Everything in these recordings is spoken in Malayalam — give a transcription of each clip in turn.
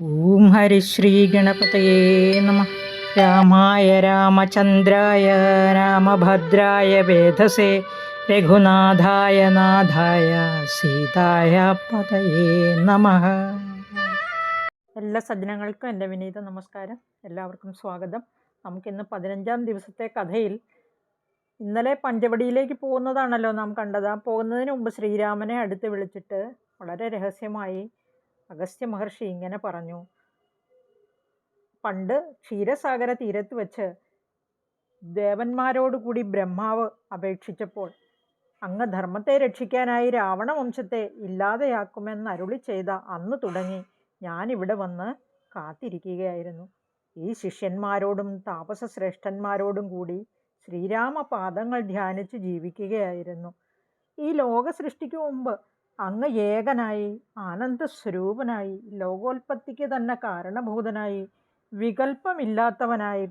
ഓം ഹരിശ്രീ ഗണപതയേ നമ. രാമായ രാമചന്ദ്രായ രാമഭദ്രായ വേദസേ രഘുനാഥായ നാഥായ സീതായ പതയേ നമ. എല്ലാ സജ്ജനങ്ങൾക്കും എന്റെ വിനീത നമസ്കാരം. എല്ലാവർക്കും സ്വാഗതം. നമുക്കിന്ന് പതിനഞ്ചാം ദിവസത്തെ കഥയിൽ ഇന്നലെ പഞ്ചവടിയിലേക്ക് പോകുന്നതാണല്ലോ നാം കണ്ടത്. ആ പോകുന്നതിന് മുമ്പ് ശ്രീരാമനെ അടുത്ത് വിളിച്ചിട്ട് വളരെ രഹസ്യമായി അഗസ്ത്യ മഹർഷി ഇങ്ങനെ പറഞ്ഞു. പണ്ട് ക്ഷീരസാഗര തീരത്ത് വെച്ച് ദേവന്മാരോടുകൂടി ബ്രഹ്മാവ് അപേക്ഷിച്ചപ്പോൾ അങ്ങ് ധർമ്മത്തെ രക്ഷിക്കാനായി രാവണ വംശത്തെ ഇല്ലാതെയാക്കുമെന്ന് അരുളി ചെയ്ത അന്ന് തുടങ്ങി ഞാനിവിടെ വന്ന് കാത്തിരിക്കുകയായിരുന്നു. ഈ ശിഷ്യന്മാരോടും താപസ ശ്രേഷ്ഠന്മാരോടും കൂടി ശ്രീരാമ പാദങ്ങൾ ധ്യാനിച്ച് ജീവിക്കുകയായിരുന്നു. ഈ ലോക സൃഷ്ടിക്കു മുമ്പ് അങ്ങ് ഏകനായി ആനന്ദസ്വരൂപനായി ലോകോൽപ്പത്തിക്ക് തന്നെ കാരണഭൂതനായി വികല്പമില്ലാത്തവനായി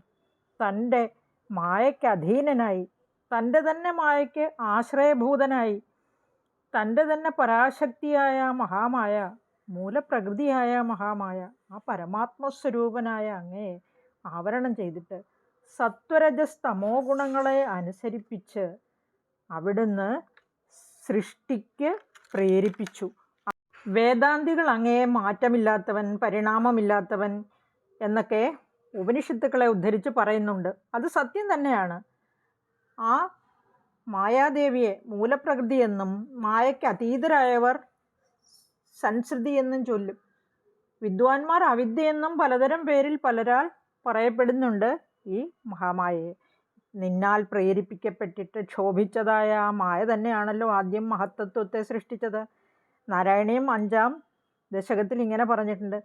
തന്റെ മായയ്ക്ക് അധീനനായി തന്റെ തന്നെ മായയ്ക്ക് ആശ്രയഭൂതനായി തന്റെ തന്നെ പരാശക്തിയായ മഹാമായ മൂലപ്രകൃതിയായ മഹാമായ ആ പരമാത്മസ്വരൂപനായ അങ്ങയെ ആവരണം ചെയ്തിട്ട് സത്വരജസ്തമോ ഗുണങ്ങളെ അനുസരിപ്പിച്ച് അവിടുന്ന് സൃഷ്ടിക്ക് പ്രേരിപ്പിച്ചു. വേദാന്തികൾ അങ്ങയെ മാറ്റമില്ലാത്തവൻ പരിണാമമില്ലാത്തവൻ എന്നൊക്കെ ഉപനിഷത്തുക്കളെ ഉദ്ധരിച്ച് പറയുന്നുണ്ട്. അത് സത്യം തന്നെയാണ്. ആ മായാദേവിയെ മൂലപ്രകൃതി എന്നും മായയ്ക്ക് അതീതരായവർ സൻസൃതി എന്നും ചൊല്ലും. വിദ്വാൻമാർ അവിദ്യയെന്നും പലതരം പേരിൽ പലരാൾ പറയപ്പെടുന്നുണ്ട് ഈ മഹാമായയെ. നിന്നാൽ പ്രേരിപ്പിക്കപ്പെട്ടിട്ട് ക്ഷോഭിച്ചതായ ആ മായ തന്നെയാണല്ലോ ആദ്യം മഹത്തത്വത്തെ സൃഷ്ടിച്ചത്. നാരായണീയം അഞ്ചാം ദശകത്തിൽ ഇങ്ങനെ പറഞ്ഞിട്ടുണ്ട്.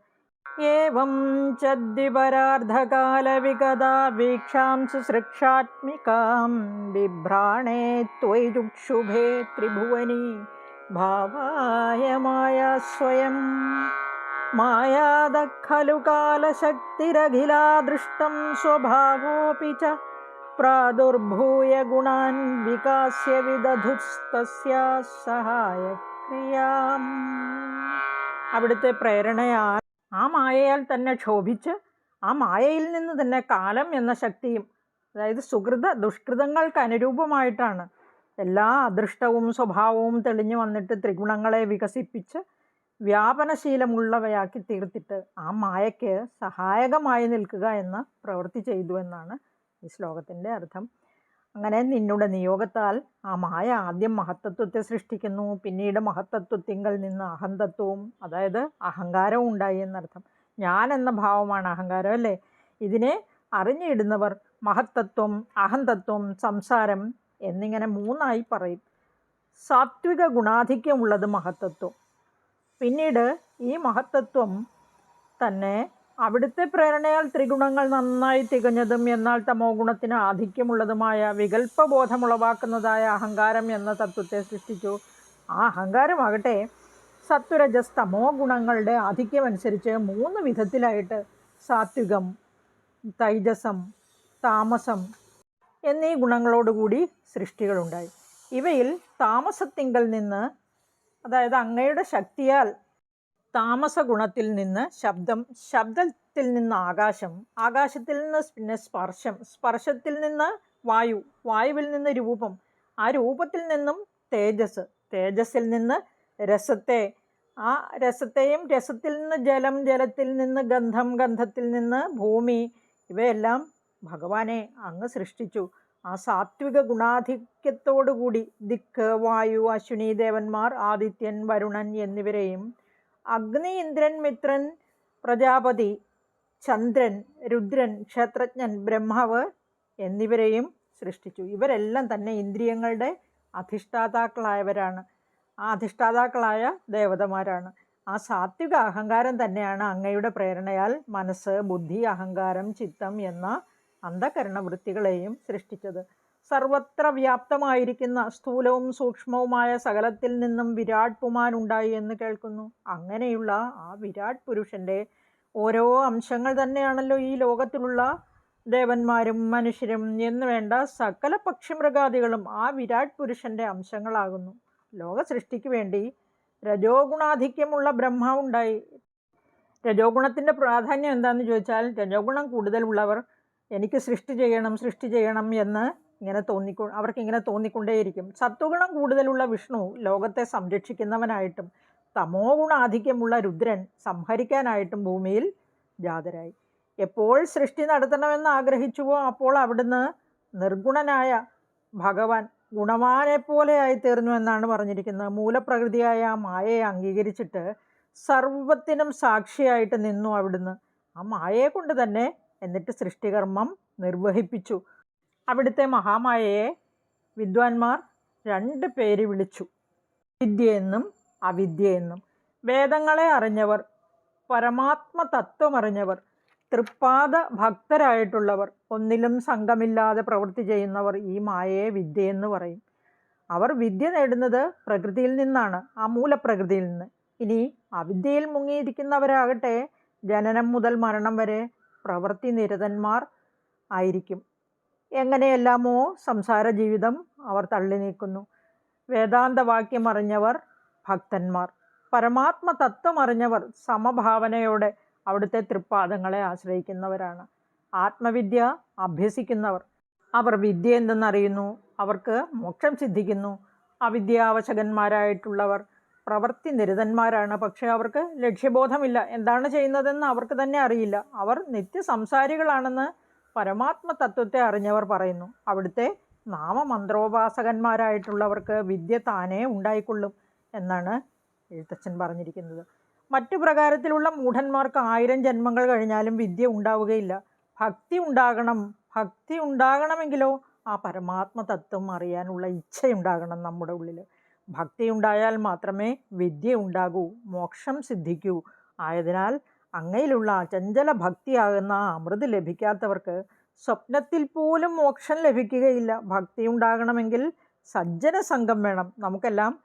ഏവം ചദ്വിപരാർദ്ധകാലവിഗതാ വീക്ഷാം സുസൃക്ഷാത്മികാം ബിഭ്രാണേ ത്വൈരുക്ഷുഭേ ത്രിഭുവനി ഭാവായ മായ സ്വയം. മായാദ ഖലു സ്വഭാവോപി ദൃഷ്ടം പ്രാദുർഭൂയ गुणान् विकास्य विदधुस्तस्याः അവിടുത്തെ പ്രേരണയാൽ ആ മായയാൽ തന്നെ ക്ഷോഭിച്ച് ആ മായയിൽ നിന്ന് തന്നെ കാലം എന്ന ശക്തിയും അതായത് സുഹൃത ദുഷ്കൃതങ്ങൾക്ക് അനുരൂപമായിട്ടാണ് എല്ലാ അദൃഷ്ടവും സ്വഭാവവും തെളിഞ്ഞു വന്നിട്ട് ത്രിഗുണങ്ങളെ വികസിപ്പിച്ച് വ്യാപനശീലമുള്ളവയാക്കി തീർത്തിട്ട് ആ മായയ്ക്ക് സഹായകമായി നിൽക്കുക എന്ന പ്രവൃത്തി ചെയ്തു എന്നാണ് ഈ ശ്ലോകത്തിന്റെ അർത്ഥം. അങ്ങനെ നിന്നുടെ നിയോഗത്താൽ ആ മായ ആദ്യം മഹത്തത്വത്തെ സൃഷ്ടിക്കുന്നു പിന്നീട് മഹത്തത്വത്തിങ്കൽ നിന്ന് അഹന്തത്വവും അതായത് അഹങ്കാരവും ഉണ്ടായി എന്നർത്ഥം. ഞാൻ എന്ന ഭാവമാണ് അഹങ്കാരം അല്ലേ? ഇതിനെ അറിഞ്ഞിടുന്നവർ മഹത്തത്വം അഹന്തത്വം സംസാരം എന്നിങ്ങനെ മൂന്നായി പറയും. സാത്വിക ഗുണാധിക്യമുള്ളത് മഹത്തത്വം. പിന്നീട് ഈ മഹത്തത്വം തന്നെ അവിടുത്തെ പ്രേരണയാൽ ത്രിഗുണങ്ങൾ നന്നായി തികഞ്ഞതും എന്നാൽ തമോ ഗുണത്തിന് ആധിക്യമുള്ളതുമായ വികല്പബോധമുളവാക്കുന്നതായ അഹങ്കാരം എന്ന തത്വത്തെ സൃഷ്ടിച്ചു. ആ അഹങ്കാരമാകട്ടെ സത്വരജസ് തമോ ഗുണങ്ങളുടെ ആധിക്യമനുസരിച്ച് മൂന്ന് വിധത്തിലായിട്ട് സാത്വികം തൈജസം താമസം എന്നീ ഗുണങ്ങളോടുകൂടി സൃഷ്ടികളുണ്ടായി. ഇവയിൽ താമസത്തിങ്കൽ നിന്ന് അതായത് അങ്ങയുടെ ശക്തിയാൽ താമസ ഗുണത്തിൽ നിന്ന് ശബ്ദം ശബ്ദത്തിൽ നിന്ന് ആകാശം ആകാശത്തിൽ നിന്ന് പിന്നെ സ്പർശം സ്പർശത്തിൽ നിന്ന് വായു വായുവിൽ നിന്ന് രൂപം ആ രൂപത്തിൽ നിന്നും തേജസ് തേജസ്സിൽ നിന്ന് രസത്തെ ആ രസത്തെയും രസത്തിൽ നിന്ന് ജലം ജലത്തിൽ നിന്ന് ഗന്ധം ഗന്ധത്തിൽ നിന്ന് ഭൂമി ഇവയെല്ലാം ഭഗവാനെ അങ്ങ് സൃഷ്ടിച്ചു. ആ സാത്വിക ഗുണാധിക്യത്തോടുകൂടി ദിക്ക് വായു അശ്വിനി ദേവന്മാർ ആദിത്യൻ വരുണൻ എന്നിവരെയും അഗ്നി ഇന്ദ്രൻ മിത്രൻ പ്രജാപതി ചന്ദ്രൻ രുദ്രൻ ക്ഷേത്രജ്ഞൻ ബ്രഹ്മാവ് എന്നിവരെയും സൃഷ്ടിച്ചു. ഇവരെല്ലാം തന്നെ ഇന്ദ്രിയങ്ങളുടെ അധിഷ്ഠാതാക്കളായവരാണ്. ആ അധിഷ്ഠാതാക്കളായ ദേവതമാരാണ്. ആ സാത്വിക അഹങ്കാരം തന്നെയാണ് അങ്ങയുടെ പ്രേരണയാൽ മനസ്സ് ബുദ്ധി അഹങ്കാരം ചിത്തം എന്ന അന്ധകരണ വൃത്തികളെയും സൃഷ്ടിച്ചത്. സർവത്ര വ്യാപ്തമായിരിക്കുന്ന സ്ഥൂലവും സൂക്ഷ്മവുമായ സകലത്തിൽ നിന്നും വിരാട് പുമാൻ ഉണ്ടായി എന്ന് കേൾക്കുന്നു. അങ്ങനെയുള്ള ആ വിരാട് പുരുഷന്റെ ഓരോ അംശങ്ങൾ തന്നെയാണല്ലോ ഈ ലോകത്തിലുള്ള ദേവന്മാരും മനുഷ്യരും എന്ന് വേണ്ട സകല പക്ഷിമൃഗാദികളും ആ വിരാട് പുരുഷന്റെ അംശങ്ങളാകുന്നു. ലോക സൃഷ്ടിക്ക് വേണ്ടി രജോഗുണാധിക്യമുള്ള ബ്രഹ്മാവുണ്ടായി. രജോ ഗുണത്തിന്റെ പ്രാധാന്യം എന്താണെന്ന് ചോദിച്ചാൽ രജോഗുണം കൂടുതലുള്ളവർ എനിക്ക് സൃഷ്ടി ചെയ്യണം സൃഷ്ടി ചെയ്യണം എന്ന് ഇങ്ങനെ തോന്നിക്കൊ അവർക്ക് ഇങ്ങനെ തോന്നിക്കൊണ്ടേയിരിക്കും. സത്വഗുണം കൂടുതലുള്ള വിഷ്ണു ലോകത്തെ സംരക്ഷിക്കുന്നവനായിട്ടും തമോ ഗുണാധിക്യമുള്ള രുദ്രൻ സംഹരിക്കാനായിട്ടും ഭൂമിയിൽ ജാതരായി. എപ്പോൾ സൃഷ്ടി നടത്തണമെന്ന് ആഗ്രഹിച്ചുവോ അപ്പോൾ അവിടുന്ന് നിർഗുണനായ ഭഗവാൻ ഗുണവാനെ പോലെയായി തീർന്നു എന്നാണ് പറഞ്ഞിരിക്കുന്നത്. മൂലപ്രകൃതിയായ ആ മായയെ അംഗീകരിച്ചിട്ട് സർവത്തിനും സാക്ഷിയായിട്ട് നിന്നു അവിടുന്ന്. ആ മായയെ കൊണ്ട് തന്നെ എന്നിട്ട് സൃഷ്ടികർമ്മം നിർവഹിപ്പിച്ചു. അവിടുത്തെ മഹാമായയെ വിദ്വാൻമാർ രണ്ട് പേര് വിളിച്ചു. വിദ്യയെന്നും അവിദ്യയെന്നും. വേദങ്ങളെ അറിഞ്ഞവർ പരമാത്മ തത്വം അറിഞ്ഞവർ തൃപ്പാദ ഭക്തരായിട്ടുള്ളവർ ഒന്നിലും സംഘമില്ലാതെ പ്രവൃത്തി ചെയ്യുന്നവർ ഈ മായയെ വിദ്യയെന്ന് പറയും. അവർ വിദ്യ നേടുന്നത് പ്രകൃതിയിൽ നിന്നാണ് ആ മൂലപ്രകൃതിയിൽ നിന്ന്. ഇനി അവിദ്യയിൽ മുങ്ങിയിരിക്കുന്നവരാകട്ടെ ജനനം മുതൽ മരണം വരെ പ്രവൃത്തി നിരതന്മാർ ആയിരിക്കും. എങ്ങനെയെല്ലാമോ സംസാര ജീവിതം അവർ തള്ളി നീക്കുന്നു വേദാന്തവാക്യം അറിഞ്ഞവർ ഭക്തന്മാർ. പരമാത്മ തത്വം അറിഞ്ഞവർ സമഭാവനയോടെ അവിടുത്തെ തൃപ്പാദങ്ങളെ ആശ്രയിക്കുന്നവരാണ്. ആത്മവിദ്യ അഭ്യസിക്കുന്നവർ. അവർ വിദ്യ എന്തെന്നറിയുന്നു? അവർക്ക് മോക്ഷം സിദ്ധിക്കുന്നു. അവിദ്യാവശകന്മാരായിട്ടുള്ളവർ പ്രവൃത്തി നിരതന്മാരാണ്. പക്ഷേ അവർക്ക് ലക്ഷ്യബോധമില്ല. എന്താണ് ചെയ്യുന്നതെന്ന് അവർക്ക് തന്നെ അറിയില്ല. അവർ നിത്യസംസാരികളാണെന്ന് പരമാത്മ തത്വത്തെ അറിഞ്ഞവർ പറയുന്നു. അവിടുത്തെ നാമമന്ത്രോപാസകന്മാരായിട്ടുള്ളവർക്ക് വിദ്യ താനേ ഉണ്ടായിക്കൊള്ളും എന്നാണ് എഴുത്തച്ഛൻ പറഞ്ഞിരിക്കുന്നത്. മറ്റു പ്രകാരത്തിലുള്ള മൂഢന്മാർക്ക് ആയിരം ജന്മങ്ങൾ കഴിഞ്ഞാലും വിദ്യ ഉണ്ടാവുകയില്ല. ഭക്തി ഉണ്ടാകണം. ഭക്തി ഉണ്ടാകണമെങ്കിലോ ആ പരമാത്മ തത്വം അറിയാനുള്ള ഇച്ഛയുണ്ടാകണം നമ്മുടെ ഉള്ളിൽ ഭക്തി ഉണ്ടായാൽ മാത്രമേ വിദ്യ ഉണ്ടാകൂ. മോക്ഷം സിദ്ധിക്കൂ. ആയതിനാൽ അങ്ങയിലുള്ള അചഞ്ചല ഭക്തിയാകുന്ന അമൃത് ലഭിക്കാത്തവർക്ക് സ്വപ്നത്തിൽ പോലും മോക്ഷം ലഭിക്കുകയില്ല. ഭക്തി ഉണ്ടാകണമെങ്കിൽ സജ്ജന സംഘം വേണം. നമുക്കെല്ലാം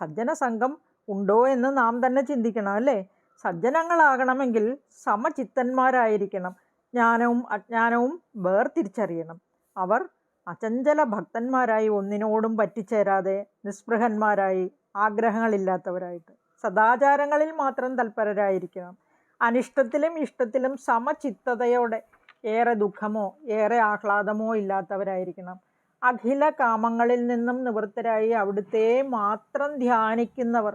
സജ്ജന സംഘം ഉണ്ടോ എന്ന് നാം തന്നെ ചിന്തിക്കണം അല്ലേ? സജ്ജനങ്ങളാകണമെങ്കിൽ സമചിത്തന്മാരായിരിക്കണം. ജ്ഞാനവും അജ്ഞാനവും വേർതിരിച്ചറിയണം. അവർ അചഞ്ചല ഭക്തന്മാരായി ഒന്നിനോടും പറ്റിച്ചേരാതെ നിസ്പൃഹന്മാരായി ആഗ്രഹങ്ങളില്ലാത്തവരായിട്ട് സദാചാരങ്ങളിൽ മാത്രം തൽപരരായിരിക്കണം. അനിഷ്ടത്തിലും ഇഷ്ടത്തിലും സമചിത്തതയോടെ ഏറെ ദുഃഖമോ ഏറെ ആഹ്ലാദമോ ഇല്ലാത്തവരായിരിക്കണം. അഖില കാമങ്ങളിൽ നിന്നും നിവൃത്തരായി അവിടുത്തെ മാത്രം ധ്യാനിക്കുന്നവർ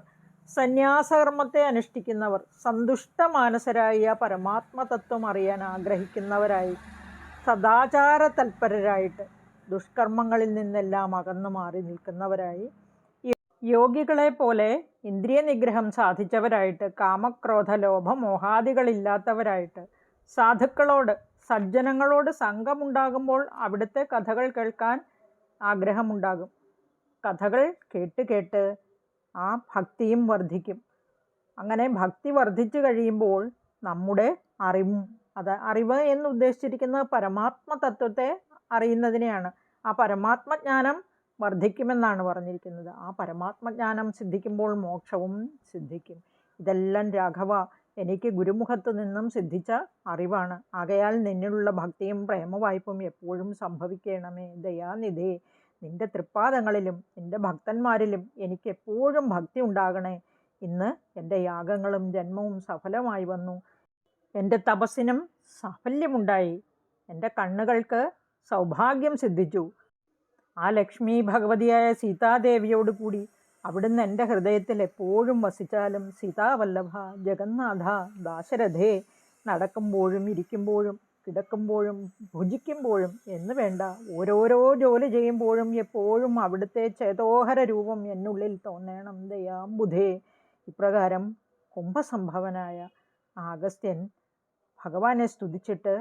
സന്യാസകർമ്മത്തെ അനുഷ്ഠിക്കുന്നവർ സന്തുഷ്ട മാനസരായ പരമാത്മതത്വം അറിയാൻ ആഗ്രഹിക്കുന്നവരായി സദാചാര തൽപരരായിട്ട് ദുഷ്കർമ്മങ്ങളിൽ നിന്നെല്ലാം അകന്നു മാറി നിൽക്കുന്നവരായി യോഗികളെ പോലെ ഇന്ദ്രിയ നിഗ്രഹം സാധിച്ചവരായിട്ട് കാമക്രോധ ലോഭ മോഹാദികളില്ലാത്തവരായിട്ട് സാധുക്കളോട് സജ്ജനങ്ങളോട് സംഘമുണ്ടാകുമ്പോൾ അവിടുത്തെ കഥകൾ കേൾക്കാൻ ആഗ്രഹമുണ്ടാകും. കഥകൾ കേട്ട് കേട്ട് ആ ഭക്തിയും വർദ്ധിക്കും. അങ്ങനെ ഭക്തി വർദ്ധിച്ചു കഴിയുമ്പോൾ നമ്മുടെ അറിവും അത് അറിവ് എന്ന് ഉദ്ദേശിച്ചിരിക്കുന്നത് പരമാത്മ തത്വത്തെ അറിയുന്നതിനെയാണ്. ആ പരമാത്മജ്ഞാനം വർദ്ധിക്കുമെന്നാണ് പറഞ്ഞിരിക്കുന്നത്. ആ പരമാത്മജ്ഞാനം സിദ്ധിക്കുമ്പോൾ മോക്ഷവും സിദ്ധിക്കും. ഇതെല്ലാം രാഘവ എനിക്ക് ഗുരുമുഖത്ത് നിന്നും സിദ്ധിച്ച അറിവാണ്. ആകയാൽ നിന്നിലുള്ള ഭക്തിയും പ്രേമവായ്പും എപ്പോഴും സംഭവിക്കണമേ. ദയാനിധേ നിന്റെ തൃപ്പാദങ്ങളിലും നിന്റെ ഭക്തന്മാരിലും എനിക്ക് എപ്പോഴും ഭക്തി ഉണ്ടാകണേ. ഇന്ന് എന്റെ യാഗങ്ങളും ജന്മവും സഫലമായി വന്നു. എന്റെ തപസ്സിനും സാഫല്യമുണ്ടായി. എന്റെ കണ്ണുകൾക്ക് സൗഭാഗ്യം സിദ്ധിച്ചു. ആ ലക്ഷ്മി ഭഗവതിയായ സീതാദേവിയോട് കൂടി അവിടുന്ന് എന്റെ ഹൃദയത്തിൽ എപ്പോഴും വസിച്ചാലും സീതാവല്ലഭ ജഗന്നാഥ ദാശരഥേ നടക്കുമ്പോഴും ഇരിക്കുമ്പോഴും കിടക്കുമ്പോഴും ഭുജിക്കുമ്പോഴും എന്ന് വേണ്ട ഓരോരോ ജോലി ചെയ്യുമ്പോഴും എപ്പോഴും അവിടുത്തെ ചേതോഹര രൂപം എന്നുള്ളിൽ തോന്നണം ദയാംബുധേ. ഇപ്രകാരം കുംഭസംഭവനായ ആഗസ്ത്യൻ ഭഗവാനെ സ്തുതിച്ചിട്ട്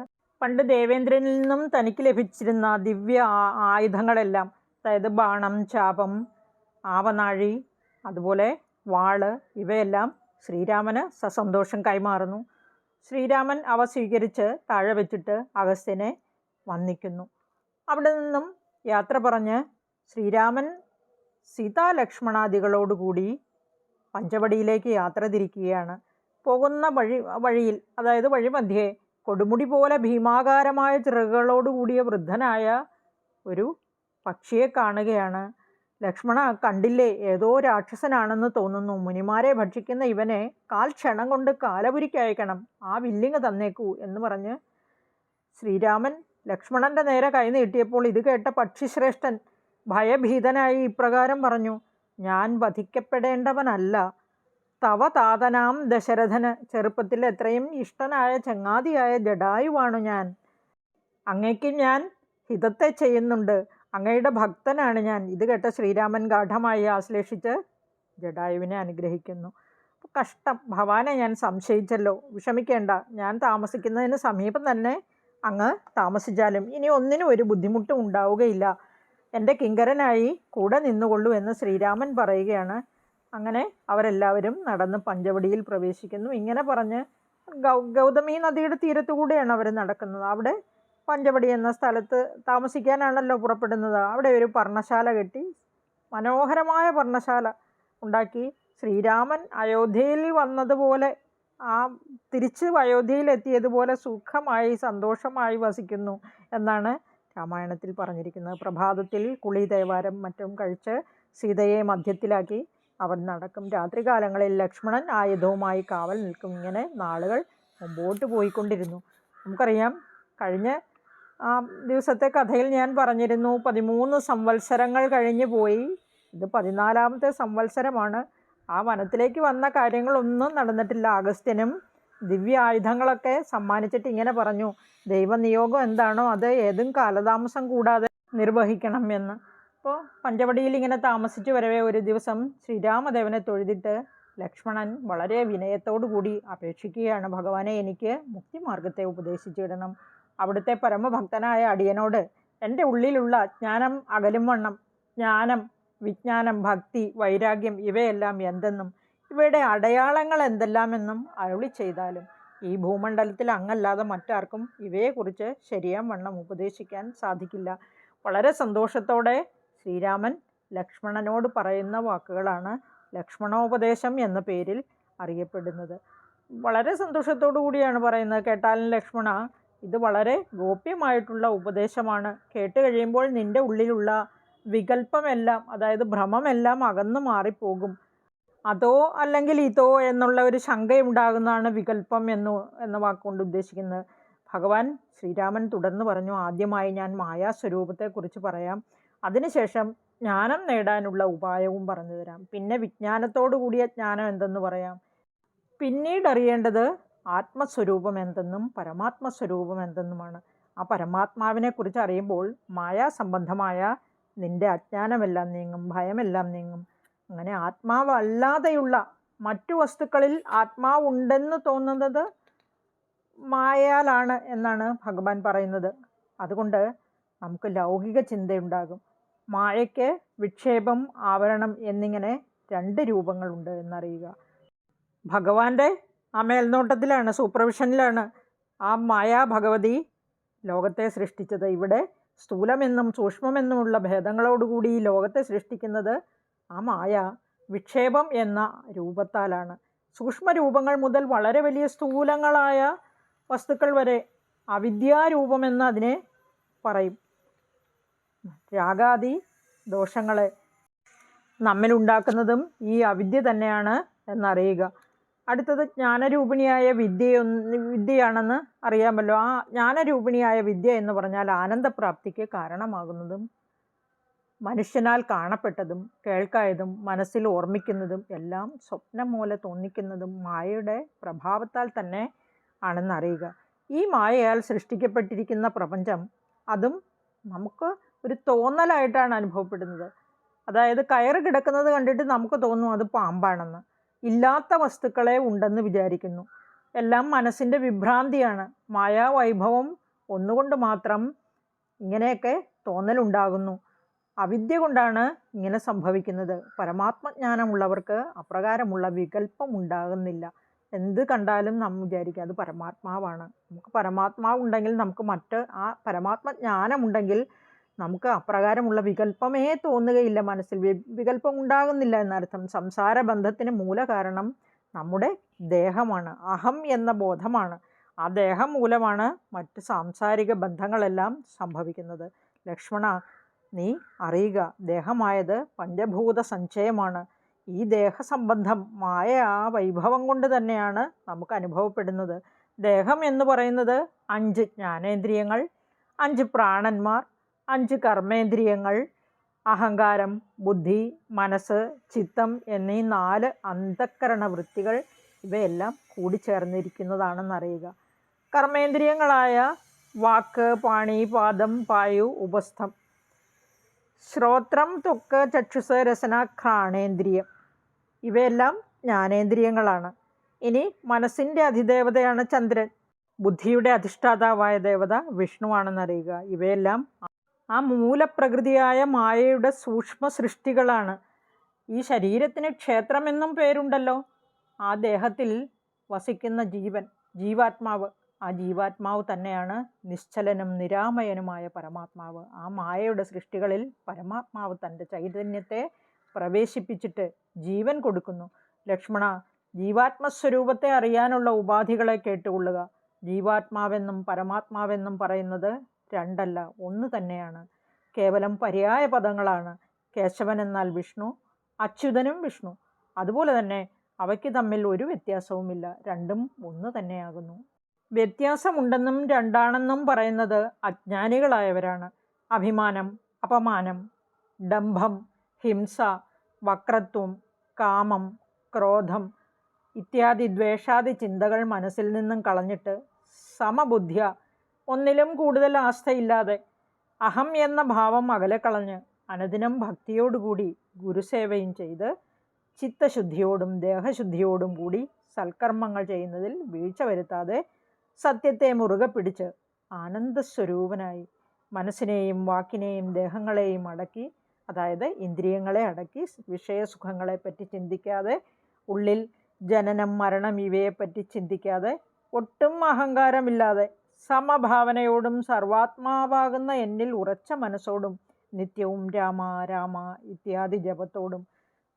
പണ്ട് ദേവേന്ദ്രനിൽ നിന്നും തനിക്ക് ലഭിച്ചിരുന്ന ദിവ്യ ആയുധങ്ങളെല്ലാം. അതായത് ബാണം ചാപം ആവനാഴി അതുപോലെ വാൾ ഇവയെല്ലാം ശ്രീരാമന് സസന്തോഷം കൈമാറുന്നു. ശ്രീരാമൻ അവ സ്വീകരിച്ച് താഴെ വെച്ചിട്ട് അഗസ്ത്യനെ വന്ദിക്കുന്നു. അവിടെ നിന്നും യാത്ര പറഞ്ഞ് ശ്രീരാമൻ സീതാലക്ഷ്മണാദികളോടുകൂടി പഞ്ചവടിയിലേക്ക് യാത്ര തിരിക്കുകയാണ്. പോകുന്ന വഴി വഴിയിൽ അതായത് വഴിമധ്യേ കൊടുമുടി പോലെ ഭീമാകാരമായ ചിറകുകളോട് കൂടിയ വൃദ്ധനായ ഒരു പക്ഷിയെ കാണുകയാണ്. ലക്ഷ്മണ കണ്ടില്ലേ ഏതോ രാക്ഷസനാണെന്ന് തോന്നുന്നു. മുനിമാരെ ഭക്ഷിക്കുന്ന ഇവനെ കാൽ ക്ഷണം കൊണ്ട് കാലപുരിക്കയക്കണം ആ വില്ലിങ് തന്നേക്കൂ എന്ന് പറഞ്ഞ് ശ്രീരാമൻ ലക്ഷ്മണന്റെ നേരെ കൈ നീട്ടിയപ്പോൾ ഇത് കേട്ട പക്ഷിശ്രേഷ്ഠൻ ഭയഭീതനായി ഇപ്രകാരം പറഞ്ഞു ഞാൻ വധിക്കപ്പെടേണ്ടവനല്ല. തവ താതനാം ദശരഥന് ചെറുപ്പത്തിൽ എത്രയും ഇഷ്ടനായ ചങ്ങാതിയായ ജഡായുവാണു ഞാൻ. അങ്ങയ്ക്ക് ഞാൻ ഹിതത്തെ ചെയ്യുന്നുണ്ട്. അങ്ങയുടെ ഭക്തനാണ് ഞാൻ. ഇത് കേട്ട ശ്രീരാമൻ ഗാഠമായി ആശ്ലേഷിച്ച് ജഡായുവിനെ അനുഗ്രഹിക്കുന്നു. കഷ്ടം. ഭവാനെ ഞാൻ സംശയിച്ചല്ലോ. വിഷമിക്കേണ്ട. ഞാൻ താമസിക്കുന്നതിന് സമീപം തന്നെ അങ്ങ് താമസിച്ചാലും ഇനി ഒന്നിനും ഒരു ബുദ്ധിമുട്ടും ഉണ്ടാവുകയില്ല. എന്റെ കിങ്കരനായി കൂടെ നിന്നുകൊള്ളൂ എന്ന് ശ്രീരാമൻ പറയുകയാണ്. അങ്ങനെ അവരെല്ലാവരും നടന്ന് പഞ്ചവടിയിൽ പ്രവേശിക്കുന്നു. ഇങ്ങനെ പറഞ്ഞ് ഗൗതമി നദിയുടെ തീരത്തുകൂടെയാണ് അവർ നടക്കുന്നത്. അവിടെ പഞ്ചവടി എന്ന സ്ഥലത്ത് താമസിക്കാനാണല്ലോ പുറപ്പെടുന്നത്. അവിടെ ഒരു പർണശാല കെട്ടി മനോഹരമായ പർണശാല ഉണ്ടാക്കി. ശ്രീരാമൻ അയോധ്യയിൽ വന്നതുപോലെ ആ തിരിച്ച് അയോധ്യയിൽ എത്തിയതുപോലെ സുഖമായി സന്തോഷമായി വസിക്കുന്നു എന്നാണ് രാമായണത്തിൽ പറഞ്ഞിരിക്കുന്നത്. പ്രഭാതത്തിൽ കുളി തേവാരം മറ്റും കഴിച്ച് സീതയെ മധ്യത്തിലാക്കി അവൻ നടക്കും. രാത്രികാലങ്ങളിൽ ലക്ഷ്മണൻ ആയുധവുമായി കാവൽ നിൽക്കും. ഇങ്ങനെ നാളുകൾ മുമ്പോട്ട് പോയിക്കൊണ്ടിരുന്നു. നമുക്കറിയാം കഴിഞ്ഞ ആ ദിവസത്തെ കഥയിൽ ഞാൻ പറഞ്ഞിരുന്നു പതിമൂന്ന് സംവത്സരങ്ങൾ കഴിഞ്ഞു പോയി. ഇത് പതിനാലാമത്തെ സംവത്സരമാണ്. ആ വനത്തിലേക്ക് വന്ന കാര്യങ്ങളൊന്നും നടന്നിട്ടില്ല. അഗസ്ത്യനും ദിവ്യ ആയുധങ്ങളൊക്കെ സമ്മാനിച്ചിട്ട് ഇങ്ങനെ പറഞ്ഞു ദൈവനിയോഗം എന്താണോ അത്? ഏതും കാലതാമസം കൂടാതെ നിർവഹിക്കണം എന്ന്. അപ്പോൾ പഞ്ചവടിയിൽ ഇങ്ങനെ താമസിച്ചു വരവേ ഒരു ദിവസം ശ്രീരാമദേവനെ തൊഴുതിട്ട് ലക്ഷ്മണൻ വളരെ വിനയത്തോടു കൂടി അപേക്ഷിക്കുകയാണ് ഭഗവാനെ എനിക്ക് മുക്തിമാർഗത്തെ ഉപദേശിച്ചിടണം. അവിടുത്തെ പരമഭക്തനായ അടിയനോട് എന്റെ ഉള്ളിലുള്ള അജ്ഞാനം അകലും വണ്ണം. ജ്ഞാനം വിജ്ഞാനം ഭക്തി വൈരാഗ്യം ഇവയെല്ലാം എന്തെന്നും ഇവയുടെ അടയാളങ്ങൾ എന്തെല്ലാമെന്നും അരുളി ചെയ്താലും ഈ ഭൂമണ്ഡലത്തിൽ അങ്ങല്ലാതെ മറ്റാർക്കും ഇവയെക്കുറിച്ച് ശരിയാം വണ്ണം ഉപദേശിക്കാൻ സാധിക്കില്ല. വളരെ സന്തോഷത്തോടെ ശ്രീരാമൻ ലക്ഷ്മണനോട് പറയുന്ന വാക്കുകളാണ് ലക്ഷ്മണോപദേശം എന്ന പേരിൽ അറിയപ്പെടുന്നത്. വളരെ സന്തോഷത്തോടു കൂടിയാണ് പറയുന്നത് കേട്ടാലും ലക്ഷ്മണ ഇത് വളരെ ഗോപ്യമായിട്ടുള്ള ഉപദേശമാണ്. കേട്ട് കഴിയുമ്പോൾ നിന്റെ ഉള്ളിലുള്ള വികല്പമെല്ലാം അതായത് ഭ്രമമെല്ലാം അകന്നു മാറിപ്പോകും. അതോ അല്ലെങ്കിൽ ഇതോ എന്നുള്ള ഒരു ശങ്കയുണ്ടാകുന്നതാണ് വികല്പം എന്ന് എന്ന വാക്കുകൊണ്ട് ഉദ്ദേശിക്കുന്നത്. ഭഗവാൻ ശ്രീരാമൻ തുടർന്ന് പറഞ്ഞു ആദ്യമായി ഞാൻ മായാസ്വരൂപത്തെക്കുറിച്ച് പറയാം. അതിനുശേഷം ജ്ഞാനം നേടാനുള്ള ഉപായവും പറഞ്ഞു തരാം. പിന്നെ വിജ്ഞാനത്തോടു കൂടിയ ജ്ഞാനം എന്തെന്ന് പറയാം? പിന്നീട് അറിയേണ്ടത് ആത്മസ്വരൂപം എന്തെന്നും പരമാത്മസ്വരൂപം എന്തെന്നുമാണ്. ആ പരമാത്മാവിനെ കുറിച്ച് അറിയുമ്പോൾ മായാസംബന്ധമായ നിന്റെ അജ്ഞാനമെല്ലാം നീങ്ങും ഭയമെല്ലാം നീങ്ങും. അങ്ങനെ ആത്മാവ് അല്ലാതെയുള്ള മറ്റു വസ്തുക്കളിൽ ആത്മാവുണ്ടെന്ന് തോന്നുന്നത് മായാലാണ് എന്നാണ് ഭഗവാൻ പറയുന്നത്. അതുകൊണ്ട് നമുക്ക് ലൗകിക ചിന്തയുണ്ടാകും. മായയ്ക്ക് വിക്ഷേപം ആവരണം എന്നിങ്ങനെ രണ്ട് രൂപങ്ങളുണ്ട് എന്നറിയുക. ഭഗവാന്റെ ആ മേൽനോട്ടത്തിലാണ് സൂപ്രവിഷനിലാണ് ആ മായ ഭഗവതി ലോകത്തെ സൃഷ്ടിച്ചത്. ഇവിടെ സ്ഥൂലമെന്നും സൂക്ഷ്മമെന്നുമുള്ള ഭേദങ്ങളോടുകൂടി ഈ ലോകത്തെ സൃഷ്ടിക്കുന്നത് ആ മായ വിക്ഷേപം എന്ന രൂപത്താലാണ്. സൂക്ഷ്മരൂപങ്ങൾ മുതൽ വളരെ വലിയ സ്ഥൂലങ്ങളായ വസ്തുക്കൾ വരെ അവിദ്യാരൂപമെന്ന് അതിനെ പറയും. രാഗാദി ദോഷങ്ങളെ നമ്മിലുണ്ടാക്കുന്നതും ഈ അവിദ്യ തന്നെയാണ് എന്നറിയുക. അടുത്തത് ജ്ഞാനരൂപിണിയായ വിദ്യയൊന്ന് വിദ്യയാണെന്ന് അറിയാമല്ലോ. ആ ജ്ഞാനരൂപിണിയായ വിദ്യ എന്ന് പറഞ്ഞാൽ ആനന്ദപ്രാപ്തിക്ക് കാരണമാകുന്നതും മനുഷ്യനാൽ കാണപ്പെട്ടതും കേൾക്കായതും മനസ്സിൽ ഓർമ്മിക്കുന്നതും എല്ലാം സ്വപ്നം പോലെ തോന്നിക്കുന്നതും മായയുടെ പ്രഭാവത്താൽ തന്നെ ആണെന്നറിയുക ഈ മായയാൽ സൃഷ്ടിക്കപ്പെട്ടിരിക്കുന്ന പ്രപഞ്ചം അതും നമുക്ക് ഒരു തോന്നലായിട്ടാണ് അനുഭവപ്പെടുന്നത്. അതായത് കയറ് കിടക്കുന്നത് കണ്ടിട്ട് നമുക്ക് തോന്നും അത് പാമ്പാണെന്ന്. ഇല്ലാത്ത വസ്തുക്കളെ ഉണ്ടെന്ന് വിചാരിക്കുന്നു. എല്ലാം മനസ്സിന്റെ വിഭ്രാന്തിയാണ്. മായാവൈഭവം ഒന്നുകൊണ്ട് മാത്രം ഇങ്ങനെയൊക്കെ തോന്നലുണ്ടാകുന്നു. അവിദ്യ കൊണ്ടാണ് ഇങ്ങനെ സംഭവിക്കുന്നത്. പരമാത്മജ്ഞാനമുള്ളവർക്ക് അപ്രകാരമുള്ള വികല്പം ഉണ്ടാകുന്നില്ല എന്ത് കണ്ടാലും നാം വിചാരിക്കുക അത് പരമാത്മാവാണ്. നമുക്ക് പരമാത്മാവ് ഉണ്ടെങ്കിൽ നമുക്ക് മറ്റ് ആ പരമാത്മജ്ഞാനമുണ്ടെങ്കിൽ നമുക്ക് അപ്രകാരമുള്ള വികല്പമേ തോന്നുകയില്ല മനസ്സിൽ. വികല്പം ഉണ്ടാകുന്നില്ല എന്നർത്ഥം. സംസാര ബന്ധത്തിന് മൂലകാരണം നമ്മുടെ ദേഹമാണ്. അഹം എന്ന ബോധമാണ്. ആ ദേഹം മൂലമാണ് മറ്റ് സാംസാരിക ബന്ധങ്ങളെല്ലാം സംഭവിക്കുന്നത്. ലക്ഷ്മണ നീ അറിയുക ദേഹമായത് പഞ്ചഭൂത സഞ്ചയമാണ്. ഈ ദേഹസംബന്ധം മായ ആ വൈഭവം കൊണ്ട് തന്നെയാണ് നമുക്ക് അനുഭവപ്പെടുന്നത്. ദേഹം എന്ന് പറയുന്നത് അഞ്ച് ജ്ഞാനേന്ദ്രിയങ്ങൾ അഞ്ച് പ്രാണന്മാർ അഞ്ച് കർമ്മേന്ദ്രിയങ്ങൾ അഹങ്കാരം ബുദ്ധി മനസ്സ് ചിത്തം എന്നീ നാല് അന്ധക്കരണ വൃത്തികൾ ഇവയെല്ലാം കൂടിച്ചേർന്നിരിക്കുന്നതാണെന്നറിയുക. കർമ്മേന്ദ്രിയങ്ങളായ വാക്ക് പാണി പാദം പായു ഉപസ്ഥം. ശ്രോത്രം തൊക്ക് ചക്ഷുസ് രസന ഘ്രാണേന്ദ്രിയം. ഇവയെല്ലാം ജ്ഞാനേന്ദ്രിയങ്ങളാണ്. ഇനി മനസ്സിന്റെ അധിദേവതയാണ് ചന്ദ്രൻ. ബുദ്ധിയുടെ അധിഷ്ഠാതാവായ ദേവത വിഷ്ണുവാണെന്നറിയുക. ഇവയെല്ലാം ആ മൂലപ്രകൃതിയായ മായയുടെ സൂക്ഷ്മ സൃഷ്ടികളാണ് ഈ ശരീരത്തിന് ക്ഷേത്രമെന്നും പേരുണ്ടല്ലോ. ആ ദേഹത്തിൽ വസിക്കുന്ന ജീവൻ ജീവാത്മാവ്. ആ ജീവാത്മാവ് തന്നെയാണ് നിശ്ചലനും നിരാമയനുമായ പരമാത്മാവ്. ആ മായയുടെ സൃഷ്ടികളിൽ പരമാത്മാവ് തന്റെ ചൈതന്യത്തെ പ്രവേശിപ്പിച്ചിട്ട് ജീവൻ കൊടുക്കുന്നു. ലക്ഷ്മണ ജീവാത്മസ്വരൂപത്തെ അറിയാനുള്ള ഉപാധികളെ കേട്ടുകൊള്ളുക. ജീവാത്മാവെന്നും പരമാത്മാവെന്നും പറയുന്നത് രണ്ടല്ല. ഒന്ന് തന്നെയാണ്. കേവലം പര്യായ പദങ്ങളാണ്. കേശവൻ എന്നാൽ വിഷ്ണു അച്യുതനും വിഷ്ണു. അതുപോലെ തന്നെ അവയ്ക്ക് തമ്മിൽ ഒരു വ്യത്യാസവുമില്ല. രണ്ടും ഒന്ന് തന്നെയാകുന്നു. വ്യത്യാസമുണ്ടെന്നും രണ്ടാണെന്നും പറയുന്നത് അജ്ഞാനികളായവരാണ്. അഭിമാനം അപമാനം ഡംഭം ഹിംസ വക്രത്വം കാമം ക്രോധം ഇത്യാദി ദ്വേഷാദി ചിന്തകൾ മനസ്സിൽ നിന്നും കളഞ്ഞിട്ട് സമബുദ്ധ്യ ഒന്നിലും കൂടുതൽ ആസ്ഥയില്ലാതെ അഹം എന്ന ഭാവം അകലെ കളഞ്ഞ് അനുദിനം ഭക്തിയോടുകൂടി ഗുരുസേവയും ചെയ്ത് ചിത്തശുദ്ധിയോടും ദേഹശുദ്ധിയോടും കൂടി സൽക്കർമ്മങ്ങൾ ചെയ്യുന്നതിൽ വീഴ്ച വരുത്താതെ സത്യത്തെ മുറുകെ പിടിച്ച് ആനന്ദസ്വരൂപനായി മനസ്സിനെയും വാക്കിനെയും ദേഹങ്ങളെയും അടക്കി അതായത് ഇന്ദ്രിയങ്ങളെ അടക്കി വിഷയസുഖങ്ങളെപ്പറ്റി ചിന്തിക്കാതെ ഉള്ളിൽ ജനനം മരണം ഇവയെപ്പറ്റി ചിന്തിക്കാതെ ഒട്ടും അഹങ്കാരമില്ലാതെ സമഭാവനയോടും സർവാത്മാവാകുന്ന എന്നിൽ ഉറച്ച മനസ്സോടും നിത്യവും രാമ രാമ ഇത്യാദി ജപത്തോടും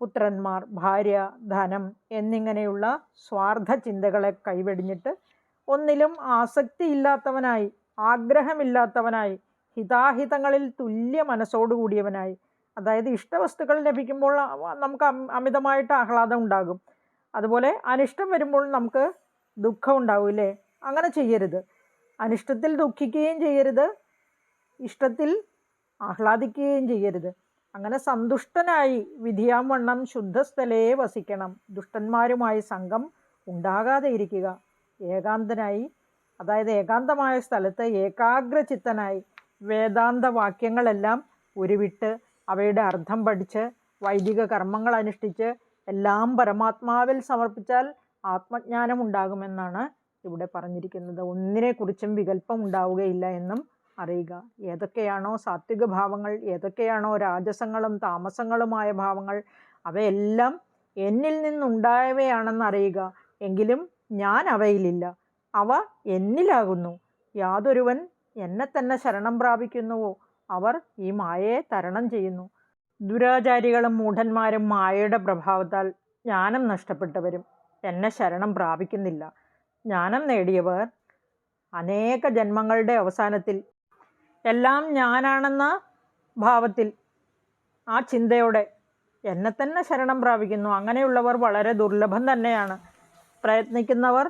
പുത്രന്മാർ ഭാര്യ ധനം എന്നിങ്ങനെയുള്ള സ്വാർത്ഥ ചിന്തകളെ കൈവെടിഞ്ഞിട്ട് ഒന്നിലും ആസക്തിയില്ലാത്തവനായി ആഗ്രഹമില്ലാത്തവനായി ഹിതാഹിതങ്ങളിൽ തുല്യ മനസ്സോടുകൂടിയവനായി അതായത് ഇഷ്ടവസ്തുക്കൾ ലഭിക്കുമ്പോൾ നമുക്ക് അമിതമായിട്ട് ആഹ്ലാദം ഉണ്ടാകും. അതുപോലെ അനിഷ്ടം വരുമ്പോൾ നമുക്ക് ദുഃഖം ഉണ്ടാവില്ലേ അങ്ങനെ ചെയ്യരുത്. അനിഷ്ടത്തിൽ ദുഃഖിക്കുകയും ചെയ്യരുത്. ഇഷ്ടത്തിൽ ആഹ്ലാദിക്കുകയും ചെയ്യരുത്. അങ്ങനെ സന്തുഷ്ടനായി വിധിയാം വണ്ണം ശുദ്ധസ്ഥലേ വസിക്കണം. ദുഷ്ടന്മാരുമായി സംഘം ഉണ്ടാകാതെ ഇരിക്കുക. ഏകാന്തനായി അതായത് ഏകാന്തമായ സ്ഥലത്ത് ഏകാഗ്രചിത്തനായി വേദാന്ത വാക്യങ്ങളെല്ലാം ഉരുവിട്ട് അവയുടെ അർത്ഥം പഠിച്ച് വൈദിക കർമ്മങ്ങൾ അനുഷ്ഠിച്ച് എല്ലാം പരമാത്മാവിൽ സമർപ്പിച്ചാൽ ആത്മജ്ഞാനം ഉണ്ടാകുമെന്നാണ് ഇവിടെ പറഞ്ഞിരിക്കുന്നത്. ഒന്നിനെക്കുറിച്ചും വികല്പം ഉണ്ടാവുകയില്ല എന്നും അറിയുക. ഏതൊക്കെയാണോ സാത്വിക ഭാവങ്ങൾ ഏതൊക്കെയാണോ രാജസങ്ങളും താമസങ്ങളുമായ ഭാവങ്ങൾ അവയെല്ലാം എന്നിൽ നിന്നുണ്ടായവയാണെന്ന് അറിയുക. എങ്കിലും ഞാൻ അവയിലില്ല. അവ എന്നിലാകുന്നു. യാതൊരുവൻ എന്നെ തന്നെ ശരണം പ്രാപിക്കുന്നുവോ? അവർ ഈ മായയെ തരണം ചെയ്യുന്നു. ദുരാചാരികളും മൂഢന്മാരും മായയുടെ പ്രഭാവത്താൽ ജ്ഞാനം നഷ്ടപ്പെട്ടവരും എന്നെ ശരണം പ്രാപിക്കുന്നില്ല. ജ്ഞാനം നേടിയവർ അനേക ജന്മങ്ങളുടെ അവസാനത്തിൽ. എല്ലാം ഞാനാണെന്ന ഭാവത്തിൽ ആ ചിന്തയോടെ എന്നെ തന്നെ ശരണം പ്രാപിക്കുന്നു. അങ്ങനെയുള്ളവർ വളരെ ദുർലഭം തന്നെയാണ്. പ്രയത്നിക്കുന്നവർ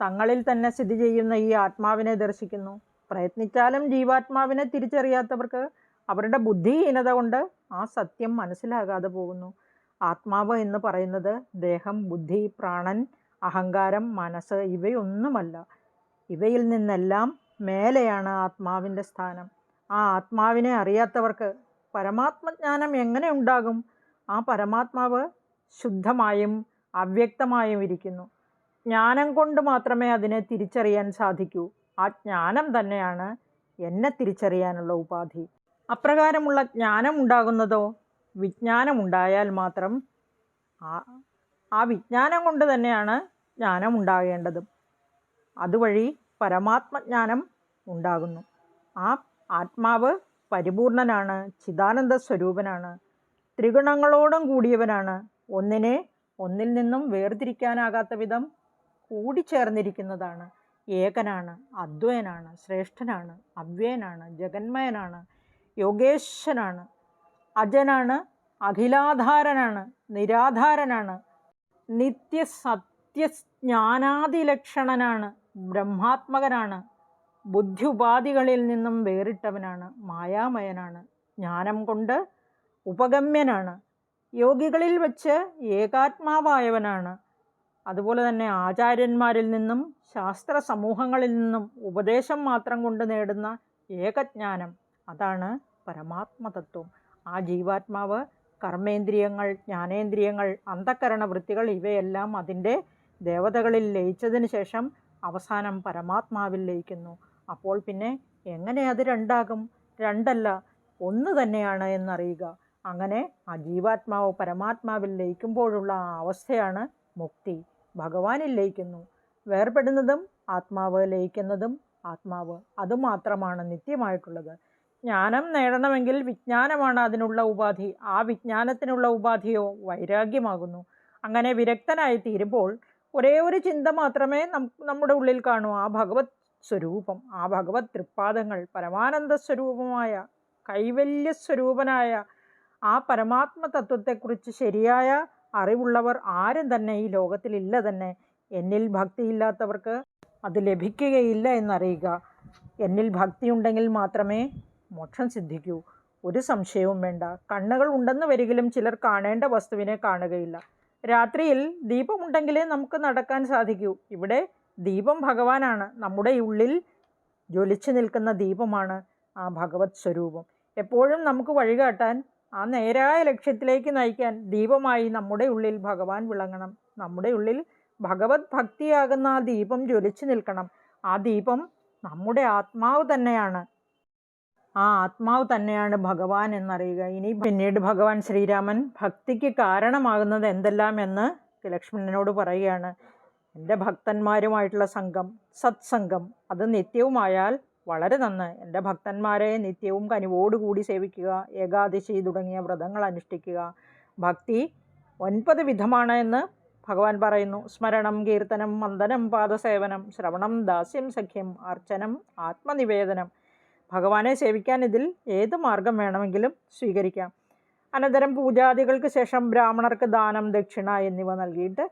തങ്ങളിൽ തന്നെ സ്ഥിതി ചെയ്യുന്ന ഈ ആത്മാവിനെ ദർശിക്കുന്നു. പ്രയത്നിച്ചാലും ജീവാത്മാവിനെ തിരിച്ചറിയാത്തവർക്ക് അവരുടെ ബുദ്ധിഹീനത കൊണ്ട് ആ സത്യം മനസ്സിലാകാതെ പോകുന്നു. ആത്മാവ് എന്ന് പറയുന്നത് ദേഹം ബുദ്ധി പ്രാണൻ അഹങ്കാരം മനസ്സ് ഇവയൊന്നുമല്ല. ഇവയിൽ നിന്നെല്ലാം മേലെയാണ് ആത്മാവിന്റെ സ്ഥാനം. ആ ആത്മാവിനെ അറിയാത്തവർക്ക് പരമാത്മജ്ഞാനം എങ്ങനെ ഉണ്ടാകും? ആ പരമാത്മാവ് ശുദ്ധമായും അവ്യക്തമായും ഇരിക്കുന്നു. ജ്ഞാനം കൊണ്ട് മാത്രമേ അതിനെ തിരിച്ചറിയാൻ സാധിക്കൂ. ആ ജ്ഞാനം തന്നെയാണ് എന്നെ തിരിച്ചറിയാനുള്ള ഉപാധി. അപ്രകാരമുള്ള ജ്ഞാനം ഉണ്ടാകുന്നതോ വിജ്ഞാനമുണ്ടായാൽ മാത്രം ആ ആ വിജ്ഞാനം കൊണ്ട് തന്നെയാണ് ജ്ഞാനം ഉണ്ടാകേണ്ടത് അതുവഴി പരമാത്മജ്ഞാനം ഉണ്ടാകുന്നു. ആ ആത്മാവ് പരിപൂർണനാണ് ചിദാനന്ദ സ്വരൂപനാണ് ത്രിഗുണങ്ങളോടും കൂടിയവനാണ്. ഒന്നിനെ ഒന്നിൽ നിന്നും വേർതിരിക്കാനാകാത്ത വിധം കൂടിച്ചേർന്നിരിക്കുന്നതാണ്. ഏകനാണ് അദ്വയനാണ് ശ്രേഷ്ഠനാണ് അവ്യയനാണ് ജഗന്മയനാണ് യോഗേശ്വരനാണ് അജനാണ് അഖിലാധാരനാണ് നിരാധാരനാണ് നിത്യസത്യജ്ഞാനാദിലക്ഷണനാണ് ബ്രഹ്മാത്മകനാണ് ബുദ്ധി ഉപാധികളിൽ നിന്നും വേറിട്ടവനാണ് മായാമയനാണ് ജ്ഞാനം കൊണ്ട് ഉപഗമ്യനാണ് യോഗികളിൽ വച്ച് ഏകാത്മാവായവനാണ്. അതുപോലെ തന്നെ ആചാര്യന്മാരിൽ നിന്നും ശാസ്ത്ര സമൂഹങ്ങളിൽ നിന്നും ഉപദേശം മാത്രം കൊണ്ട് നേടുന്ന ഏകജ്ഞാനം അതാണ് പരമാത്മതത്വം. ആ ജീവാത്മാവ് കർമ്മേന്ദ്രിയങ്ങൾ ജ്ഞാനേന്ദ്രിയങ്ങൾ അന്ധക്കരണ വൃത്തികൾ ഇവയെല്ലാം അതിന്റെ ദേവതകളിൽ ലയിച്ചതിന് ശേഷം അവസാനം പരമാത്മാവിൽ ലയിക്കുന്നു. അപ്പോൾ പിന്നെ എങ്ങനെ അത് രണ്ടാകും? രണ്ടല്ല ഒന്ന് തന്നെയാണ് എന്നറിയുക. അങ്ങനെ ആ ജീവാത്മാവ് പരമാത്മാവിൽ ലയിക്കുമ്പോഴുള്ള ആ അവസ്ഥയാണ് മുക്തി. ഭഗവാനിൽ ലയിക്കുന്നു. വേർപെടുന്നതും ആത്മാവ് ലയിക്കുന്നതും ആത്മാവ്. അതുമാത്രമാണ് നിത്യമായിട്ടുള്ളത്. ജ്ഞാനം നേടണമെങ്കിൽ വിജ്ഞാനമാണ് അതിനുള്ള ഉപാധി. ആ വിജ്ഞാനത്തിനുള്ള ഉപാധിയോ വൈരാഗ്യമാകുന്നു. അങ്ങനെ വിരക്തനായി തീരുമ്പോൾ ഒരേ ഒരു ചിന്ത മാത്രമേ നമ്മുടെ ഉള്ളിൽ കാണൂ. ആ ഭഗവത് സ്വരൂപം ആ ഭഗവത് തൃപ്പാദങ്ങൾ പരമാനന്ദ സ്വരൂപമായ കൈവല്യ സ്വരൂപനായ ആ പരമാത്മ തത്വത്തെക്കുറിച്ച് ശരിയായ അറിവുള്ളവർ ആരും തന്നെ ഈ ലോകത്തിലില്ല തന്നെ. എന്നിൽ ഭക്തിയില്ലാത്തവർക്ക് അത് ലഭിക്കുകയില്ല എന്നറിയുക. എന്നിൽ ഭക്തിയുണ്ടെങ്കിൽ മാത്രമേ മോക്ഷം സിദ്ധിക്കൂ. ഒരു സംശയവും വേണ്ട. കണ്ണുകൾ ഉണ്ടെന്ന് വരികിലും ചിലർ കാണേണ്ട വസ്തുവിനെ കാണുകയില്ല. രാത്രിയിൽ ദീപമുണ്ടെങ്കിലേ നമുക്ക് നടക്കാൻ സാധിക്കൂ. ഇവിടെ ദീപം ഭഗവാനാണ്. നമ്മുടെ ഉള്ളിൽ ജ്വലിച്ചു നിൽക്കുന്ന ദീപമാണ് ആ ഭഗവത് സ്വരൂപം. എപ്പോഴും നമുക്ക് വഴികാട്ടാൻ ആ നേരായ ലക്ഷ്യത്തിലേക്ക് നയിക്കാൻ ദീപമായി നമ്മുടെ ഉള്ളിൽ ഭഗവാൻ വിളങ്ങണം. നമ്മുടെ ഉള്ളിൽ ഭഗവത് ഭക്തിയാകുന്ന ആ ദീപം ജ്വലിച്ചു നിൽക്കണം. ആ ദീപം നമ്മുടെ ആത്മാവ് തന്നെയാണ്. ആ ആത്മാവ് തന്നെയാണ് ഭഗവാൻ എന്നറിയുക. ഇനി പിന്നീട് ഭഗവാൻ ശ്രീരാമൻ ഭക്തിക്ക് കാരണമാകുന്നത് എന്തെല്ലാം എന്ന് ലക്ഷ്മണനോട് പറയുകയാണ്. എന്റെ ഭക്തന്മാരുമായിട്ടുള്ള സംഘം സത്സംഗം അത് നിത്യവുമായാൽ വളരെ നന്ന്. എന്റെ ഭക്തന്മാരെ നിത്യവും കനിവോടുകൂടി സേവിക്കുക ഏകാദശി തുടങ്ങിയ വ്രതങ്ങൾ അനുഷ്ഠിക്കുക. ഭക്തി ഒൻപത് വിധമാണ് എന്ന് ഭഗവാൻ പറയുന്നു. സ്മരണം കീർത്തനം മന്ദനം പാദസേവനം ശ്രവണം ദാസ്യം സഖ്യം അർച്ചനം ആത്മനിവേദനം ഭഗവാനെ സേവിക്കാൻ ഇതിൽ ഏത് മാർഗം വേണമെങ്കിലും സ്വീകരിക്കാം. അനന്തരം പൂജാദികൾക്ക് ശേഷം ബ്രാഹ്മണർക്ക് ദാനം ദക്ഷിണ എന്നിവ നൽകിയിട്ട്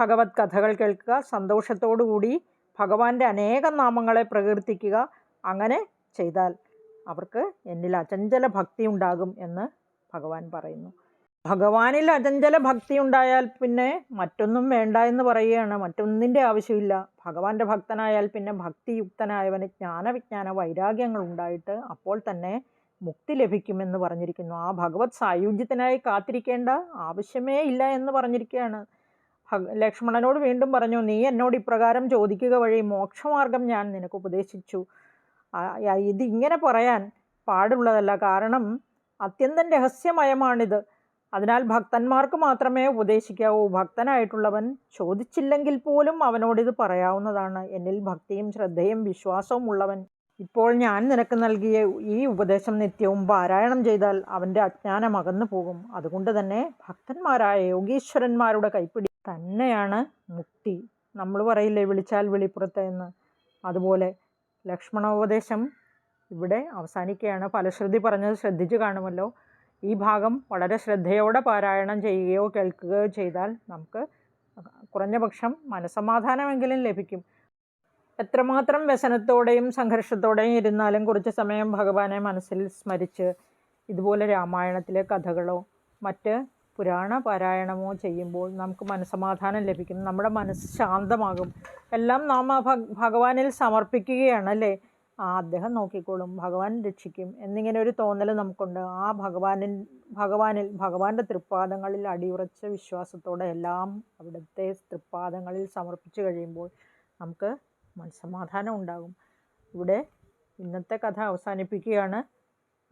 ഭഗവത് കഥകൾ കേൾക്കുക സന്തോഷത്തോടുകൂടി ഭഗവാന്റെ അനേകം നാമങ്ങളെ പ്രകീർത്തിക്കുക അങ്ങനെ ചെയ്താൽ അവർക്ക് എന്നിൽ അചഞ്ചല ഭക്തി ഉണ്ടാകും എന്ന് ഭഗവാൻ പറയുന്നു. ഭഗവാനിൽ അചഞ്ചല ഭക്തി ഉണ്ടായാൽ പിന്നെ മറ്റൊന്നും വേണ്ട എന്ന് പറയുകയാണ്. മറ്റൊന്നിന്റെ ആവശ്യമില്ല. ഭഗവാന്റെ ഭക്തനായാൽ പിന്നെ ഭക്തിയുക്തനായവന് ജ്ഞാനവിജ്ഞാന വൈരാഗ്യങ്ങൾ ഉണ്ടായിട്ട് അപ്പോൾ തന്നെ മുക്തി ലഭിക്കുമെന്ന് പറഞ്ഞിരിക്കുന്നു. ആ ഭഗവത് സായുജ്യത്തിനായി കാത്തിരിക്കേണ്ട ആവശ്യമേ ഇല്ല എന്ന് പറഞ്ഞിരിക്കുകയാണ്. ലക്ഷ്മണനോട് വീണ്ടും പറഞ്ഞു നീ എന്നോട് ഇപ്രകാരം ചോദിക്കുക വഴി മോക്ഷമാർഗം ഞാൻ നിനക്ക് ഉപദേശിച്ചു. ഇത് ഇങ്ങനെ പറയാൻ പാടുള്ളതല്ല. കാരണം അത്യന്തം രഹസ്യമയമാണിത്. അതിനാൽ ഭക്തന്മാർക്ക് മാത്രമേ ഉപദേശിക്കാവൂ. ഭക്തനായിട്ടുള്ളവൻ ചോദിച്ചില്ലെങ്കിൽ പോലും അവനോടിത് പറയാവുന്നതാണ്. എന്നിൽ ഭക്തിയും ശ്രദ്ധയും വിശ്വാസവും ഉള്ളവൻ. ഇപ്പോൾ ഞാൻ നിനക്ക് നൽകിയ ഈ ഉപദേശം നിത്യവും പാരായണം ചെയ്താൽ അവന്റെ അജ്ഞാനം അകന്നു പോകും. അതുകൊണ്ട് തന്നെ ഭക്തന്മാരായ യോഗീശ്വരന്മാരുടെ കൈപ്പിടി തന്നെയാണ് മുക്തി. നമ്മൾ പറയില്ലേ വിളിച്ചാൽ വിളിപ്പുറത്ത് എന്ന്. അതുപോലെ ലക്ഷ്മണോപദേശം ഇവിടെ അവസാനിക്കുകയാണ്. ഫലശ്രുതി പറഞ്ഞത് ശ്രദ്ധിച്ചു കാണുമല്ലോ. ഈ ഭാഗം വളരെ ശ്രദ്ധയോടെ പാരായണം ചെയ്യുകയോ കേൾക്കുകയോ ചെയ്താൽ നമുക്ക് കുറഞ്ഞ പക്ഷം മനസമാധാനമെങ്കിലും ലഭിക്കും. എത്രമാത്രം വ്യസനത്തോടെയും സംഘർഷത്തോടെയും ഇരുന്നാലും കുറച്ച് സമയം ഭഗവാനെ മനസ്സിൽ സ്മരിച്ച് ഇതുപോലെ രാമായണത്തിലെ കഥകളോ മറ്റ് പുരാണ പാരായണമോ ചെയ്യുമ്പോൾ നമുക്ക് മനസ്സമാധാനം ലഭിക്കും. നമ്മുടെ മനസ്സ് ശാന്തമാകും. എല്ലാം നാം ആ ഭഗവാനിൽ സമർപ്പിക്കുകയാണ് അല്ലേ ആ അദ്ദേഹം നോക്കിക്കോളും ഭഗവാൻ രക്ഷിക്കും എന്നിങ്ങനെ ഒരു തോന്നൽ നമുക്കുണ്ട്. ആ ഭഗവാനിൻ ഭഗവാനിൽ ഭഗവാന്റെ തൃപ്പാദങ്ങളിൽ അടിയുറച്ച വിശ്വാസത്തോടെ എല്ലാം അവിടുത്തെ തൃപ്പാദങ്ങളിൽ സമർപ്പിച്ചു കഴിയുമ്പോൾ നമുക്ക് മനസ്സമാധാനം ഉണ്ടാകും. ഇവിടെ ഇന്നത്തെ കഥ അവസാനിപ്പിക്കുകയാണ്.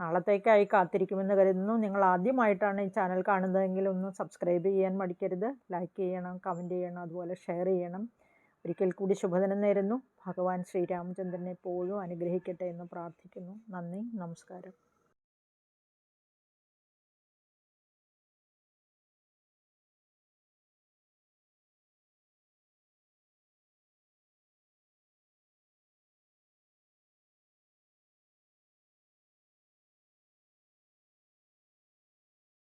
നാളത്തേക്കായി കാത്തിരിക്കുമെന്ന് കരുതുന്നു. നിങ്ങൾ ആദ്യമായിട്ടാണ് ഈ ചാനൽ കാണുന്നതെങ്കിൽ ഒന്ന് സബ്സ്ക്രൈബ് ചെയ്യാൻ മടിക്കരുത്. ലൈക്ക് ചെയ്യണം കമന്റ് ചെയ്യണം അതുപോലെ ഷെയർ ചെയ്യണം. ഒരിക്കൽ കൂടി ശുഭദിനം നേരുന്നു. ഭഗവാൻ ശ്രീരാമചന്ദ്രനെ എപ്പോഴും അനുഗ്രഹിക്കട്ടെ എന്ന് പ്രാർത്ഥിക്കുന്നു. നന്ദി നമസ്കാരം.